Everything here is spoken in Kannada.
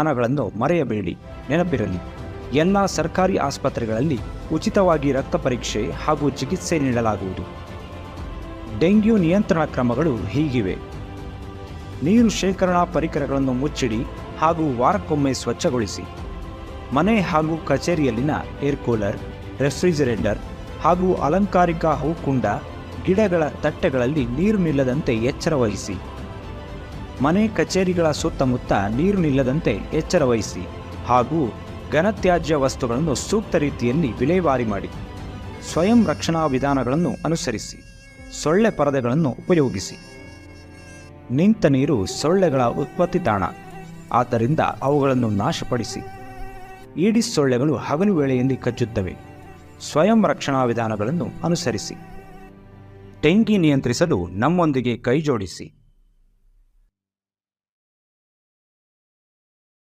ವಿಧಾನಗಳನ್ನು ಮರೆಯಬೇಡಿ, ನೆನಪಿರಲಿ. ಎಲ್ಲ ಸರ್ಕಾರಿ ಆಸ್ಪತ್ರೆಗಳಲ್ಲಿ ಉಚಿತವಾಗಿ ರಕ್ತ ಪರೀಕ್ಷೆ ಹಾಗೂ ಚಿಕಿತ್ಸೆ ನೀಡಲಾಗುವುದು. ಡೆಂಗ್ಯೂ ನಿಯಂತ್ರಣ ಕ್ರಮಗಳು ಹೀಗಿವೆ. ನೀರು ಶೇಖರಣಾ ಪರಿಕರಗಳನ್ನು ಮುಚ್ಚಿಡಿ ಹಾಗೂ ವಾರಕ್ಕೊಮ್ಮೆ ಸ್ವಚ್ಛಗೊಳಿಸಿ. ಮನೆ ಹಾಗೂ ಕಚೇರಿಯಲ್ಲಿನ ಏರ್ ಕೂಲರ್, ರೆಫ್ರಿಜರೇಟರ್ ಹಾಗೂ ಅಲಂಕಾರಿಕ ಹೂಕುಂಡ, ಗಿಡಗಳ ತಟ್ಟೆಗಳಲ್ಲಿ ನೀರು ನಿಲ್ಲದಂತೆ ಎಚ್ಚರ ವಹಿಸಿ. ಮನೆ ಕಚೇರಿಗಳ ಸುತ್ತಮುತ್ತ ನೀರು ನಿಲ್ಲದಂತೆ ಎಚ್ಚರ ವಹಿಸಿ ಹಾಗೂ ಘನತ್ಯಾಜ್ಯ ವಸ್ತುಗಳನ್ನು ಸೂಕ್ತ ರೀತಿಯಲ್ಲಿ ವಿಲೇವಾರಿ ಮಾಡಿ. ಸ್ವಯಂ ರಕ್ಷಣಾ ವಿಧಾನಗಳನ್ನು ಅನುಸರಿಸಿ, ಸೊಳ್ಳೆ ಪರದೆಗಳನ್ನು ಉಪಯೋಗಿಸಿ. ನಿಂತ ನೀರು ಸೊಳ್ಳೆಗಳ ಉತ್ಪತ್ತಿ ತಾಣ. ಆದ್ದರಿಂದ ಅವುಗಳನ್ನು ನಾಶಪಡಿಸಿ. ಈಡಿಸ್ ಸೊಳ್ಳೆಗಳು ಹಗಲು ವೇಳೆಯಲ್ಲಿ ಕಚ್ಚುತ್ತವೆ. ಸ್ವಯಂ ರಕ್ಷಣಾ ವಿಧಾನಗಳನ್ನು ಅನುಸರಿಸಿ. ಟೆಂಕಿ ನಿಯಂತ್ರಿಸಲು ನಮ್ಮೊಂದಿಗೆ ಕೈಜೋಡಿಸಿ.